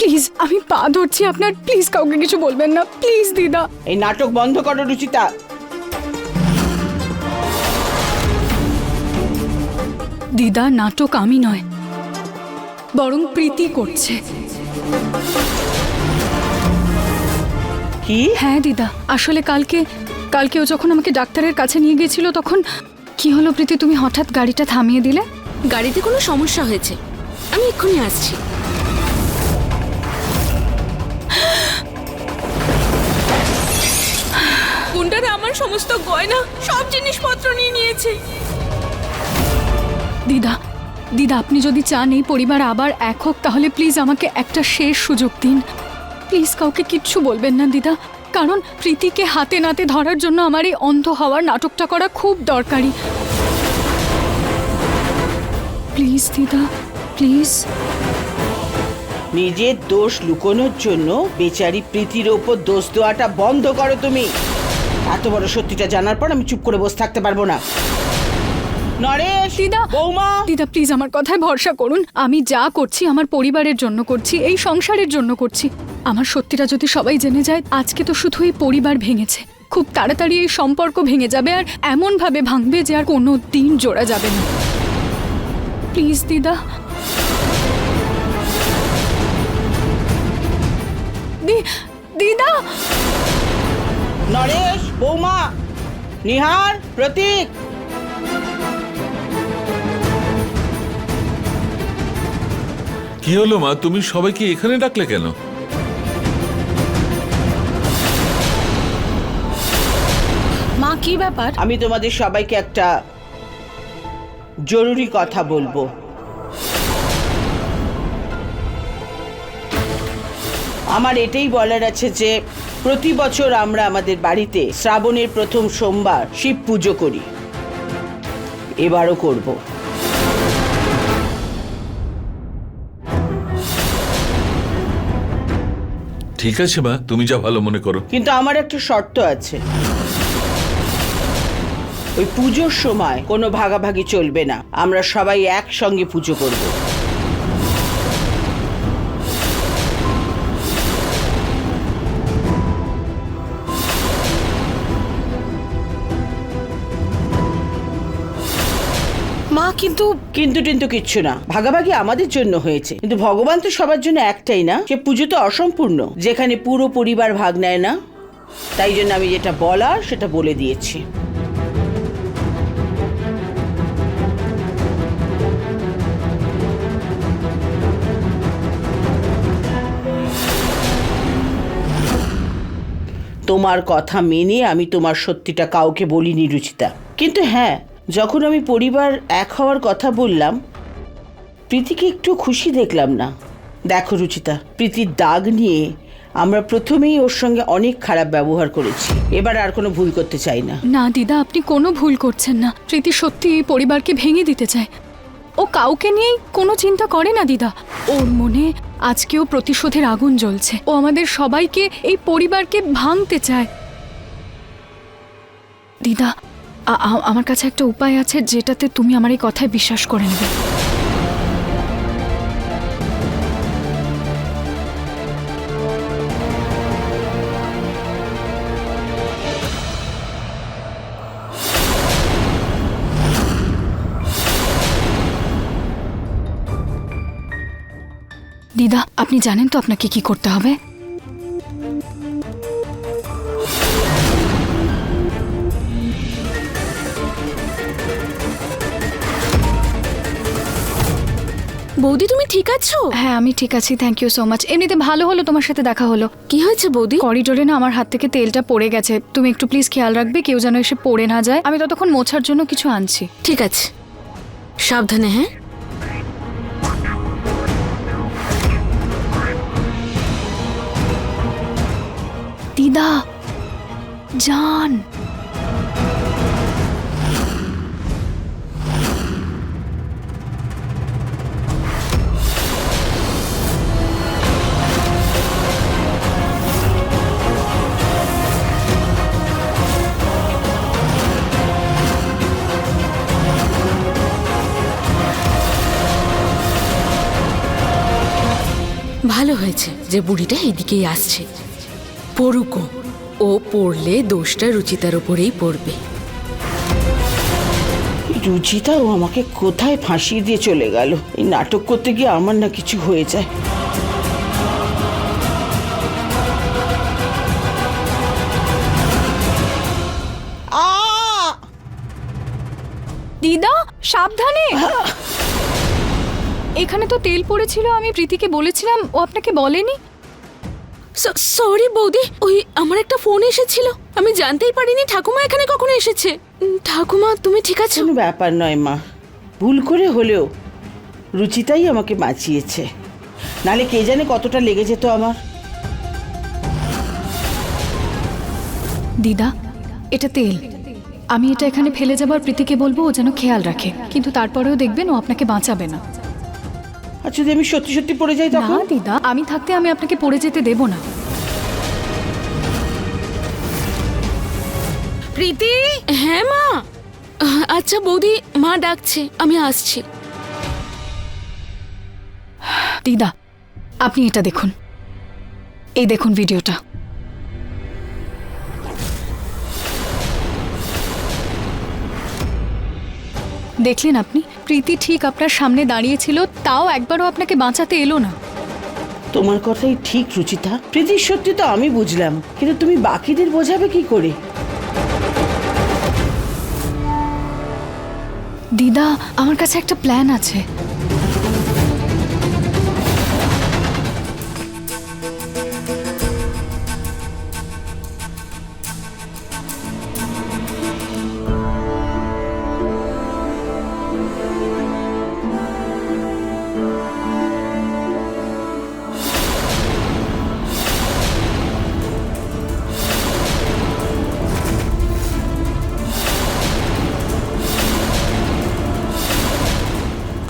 Please আমি পা ধরছি আপনার প্লিজ কাউকে কিছু বলবেন না। প্লিজ দিদা। এই নাটক বন্ধ করো রুচিতা। দিদা নাটক আমি নয় বরং প্রীতি করছে। কি? হ্যাঁ দিদা আসলে কালকে কালকে ও যখন আমাকে ডাক্তারের কাছে নিয়ে গিয়েছিল তখন কি হলো প্রীতি তুমি হঠাৎ গাড়িটা থামিয়ে দিলে? গাড়িতে কোনো সমস্যা হয়েছে। আমি এক্ষুনি আসছি। সমস্ত গয়না সব জিনিসপত্র নিয়ে নিয়েছে। দিদা দিদা আপনি যদি চান এই পরিবার আবার এক হোক তাহলে প্লিজ আমাকে একটা শেষ সুযোগ দিন। প্লিজ কাউকে কিচ্ছু বলবেন না দিদা। কারণ প্রীতিকে হাতে নাতে ধরার জন্য আমার এই অন্ধ হওয়ার নাটকটা করা খুব দরকারি। প্লিজ দিদা প্লিজ। নিজের দোষ লুকোনোর জন্য বেচারি প্রীতির ওপর দোষ দেওয়াটা বন্ধ করো তুমি। এত বড় সত্যিটা জানার পর আমি চুপ করে বসে থাকতে পারব না। নরেশ! দিদা! বৌমা! দিদা প্লিজ আমার কথায় ভরসা করুন। আমি যা করছি আমার পরিবারের জন্য করছি এই সংসারের জন্য করছি। আমার সত্যিটা যদি সবাই জেনে যায় আজকে তো শুধু এই পরিবার ভেঙেছে। খুব তাড়াতাড়ি এই সম্পর্ক ভেঙে যাবে আর এমন ভাবে ভাঙবে যে আর কোনো দিন জোড়া যাবে না। প্লিজ দিদা। দি- দিদা! নরেশ বৌমা নিহার প্রতীক। কি হলো মা? তুমি সবাইকে এখানে ডাকলে কেন? মা কি ব্যাপার? আমি তোমাদের সবাইকে একটা জরুরি কথা বলব। আমার এটাই বলার আছে যে প্রতি বছর আমরা আমাদের বাড়িতে শ্রাবণের প্রথম সোমবার শিব পুজো করি। এবারও করব। ঠিক আছে মা তুমি যা ভালো মনে করো। কিন্তু আমার একটা শর্ত আছে। ওই পুজোর সময় কোনো ভাগাভাগি চলবে না। আমরা সবাই একসঙ্গে পুজো করব। কিন্তু কিন্তু টিন্তু কিচ্ছু না। ভাগাভাগি আমাদের জন্য হয়েছে। কিন্তু ভগবান তো সবার জন্য একটাই না, সে পুজো তো অসম্পূর্ণ। যেখানে পুরো পরিবার ভাগ নেয় না, তাই জন্য আমি যেটা বলার সেটা বলে দিয়েছি। তোমার কথা মেনে আমি তোমার সত্যিটা কাউকে বলিনি, রুচিতা। কিন্তু হ্যাঁ যখন আমি পরিবার এক হওয়ার কথা বললাম, প্রীতিকে একটু খুশি দেখলাম না। দেখো রুচিতা, প্রীতির দাগ নিয়ে আমরা প্রথমেই ওর সঙ্গে অনেক খারাপ ব্যবহার করেছি। এবার আর কোনো ভুল করতে চাই না। না, দিদা, আপনি কোনো ভুল করছেন না। প্রীতি সত্যি এই পরিবারকে ভেঙে দিতে চায়। ও কাউকে নিয়েই কোনো চিন্তা করে না, দিদা। ওর মনে আজকেও প্রতিশোধের আগুন জ্বলছে। ও আমাদের সবাইকে, এই পরিবারকে ভাঙতে চায়। দিদা আমার কাছে একটা উপায় আছে যেটাতে তুমি আমার এই কথায় বিশ্বাস করে নেবে। দিদা, আপনি জানেন তো আপনাকে কি করতে হবে? বৌদি তুমি ঠিক আছো? হ্যাঁ আমি ঠিক আছি থ্যাংক ইউ সো মাচ এমনিতে ভালো হলো তোমার সাথে দেখা হলো। কি হয়েছে বৌদি? করিডোরে না আমার হাত থেকে তেলটা পড়ে গেছে। তুমি একটু প্লিজ খেয়াল রাখবে কেউ যেন এসে পড়ে না যায়। আমি ততক্ষণ মোছার জন্য কিছু আনছি। ঠিক আছে। সাবধানে হ্যাঁ? দিদা দিদা জান ভালো হয়েছে যে বুড়িটা এদিকেই আসছে। পড়ুকো ও। পড়লে দোষটা রুচিতার উপরেই পড়বে। রুচিতাও আমাকে কোথায় ফাঁসিয়ে দিয়ে চলে গেল? এই নাটক করতে গিয়ে আমার না কিছু হয়ে যায়। আ! দিদা সাবধানে। এখানে তো তেল পড়েছিল আমি প্রীতিকে বলেছিলাম ও আপনাকে বলেনি। সরি বৌদি ওই আমার একটা ফোন এসেছিল আমি জানতেই পারিনি ঠাকুমা এখানে কখনো এসেছে। ঠাকুমা তুমি ঠিক আছো? কোনো ব্যাপার নয় মা ভুল করে হলেও রুচিতাই আমাকে বাঁচিয়েছে। নালে কে জানে কতটা লেগে যেত আমার। দিদা এটা তেল। আমি এটা এখানে ফেলে যাবার প্রীতিকে বলব ও যেন খেয়াল রাখে। কিন্তু তারপরেও দেখবেন ও আপনাকে বাঁচাবে না। আর যদি আমি সত্যি সত্যি পড়ে যাই তখন? না দিদা আমি থাকতে আমি আপনাকে পড়ে যেতে দেব না। প্রীতি? হ্যাঁ মা। আচ্ছা বৌদি মা ডাকছে আমি আসছি। দিদা আপনি এটা দেখুন। এই দেখুন ভিডিওটা। দেখলেন আপনি? প্রীতি ঠিক আপনার সামনে দাঁড়িয়েছিল তাও একবারও আপনাকে বাঁচাতে এলো না। তোমার কথাই ঠিক রুচিতা। প্রীতির সত্যি তো আমি বুঝলাম কিন্তু তুমি বাকিদের বোঝাবে কি করে? দিদা আমার কাছে একটা প্ল্যান আছে।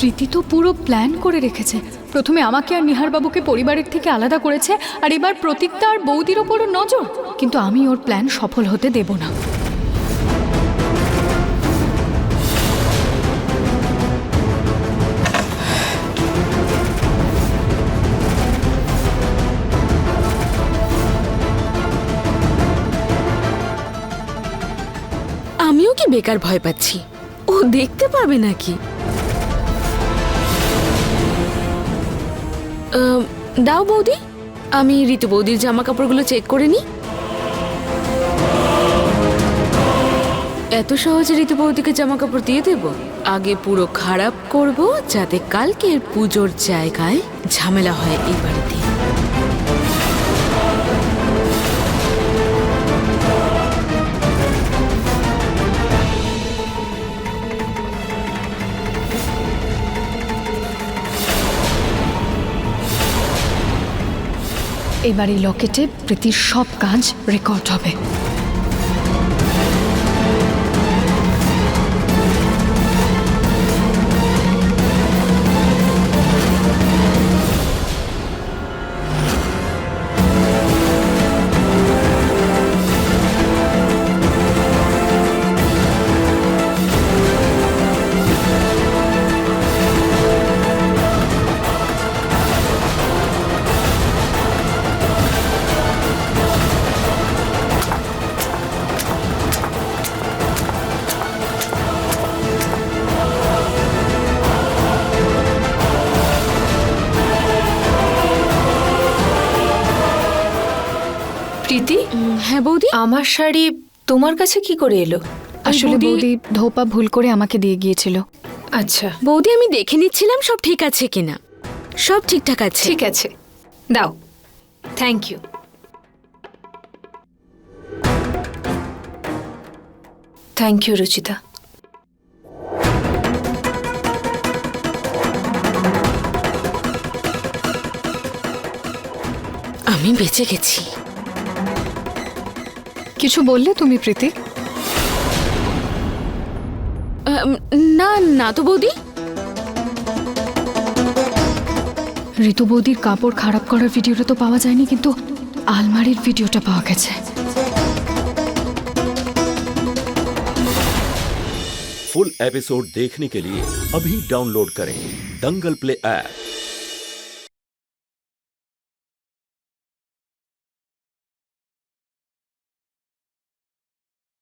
প্রীতি তো পুরো প্ল্যান করে রেখেছে। প্রথমে আমাকে আর নিহার বাবুকে পরিবারের থেকে আলাদা করেছে, আর এবার প্রতীকটা আর বৌদির ওপরও নজর। কিন্তু আমি ওর প্ল্যান সফল হতে দেব না। আমিও কি বেকার ভয় পাচ্ছি? ও দেখতে পাবে নাকি? দাও বৌদি। আমি ঋতু বৌদির জামা কাপড়গুলো চেক করে নিই। এত সহজে ঋতু বৌদিকে জামা কাপড় দিয়ে দেব? আগে পুরো খারাপ করব, যাতে কালকের পুজোর জায়গায় ঝামেলা হয় এই বাড়িতে। এবার এই লকেটে প্রীতির সব কাজ রেকর্ড হবে। হ্যাঁ বৌদি। আমার শাড়ি তোমার কাছে কি করে এলো? আসলে বৌদি- ধোপা ভুল করে আমাকে দিয়ে গিয়েছিল। আচ্ছা। বৌদি আমি দেখে নিচ্ছিলাম সব ঠিক আছে কিনা। সব ঠিকঠাক আছে। ঠিক আছে। দাও। Thank you thank you Ruchita. আমি বেঁচে গেছি। কিছু বললে তুমি প্রীতি আম, না না তো বৌদি ঋতু বৌদির কাপড় খারাপ করার ভিডিওটা তো পাওয়া যায়নি কিন্তু আলমারির ভিডিওটা পাওয়া গেছে फुल एपिसोड देखने के लिए अभी डाउनलोड करें दंगल प्ले ऐप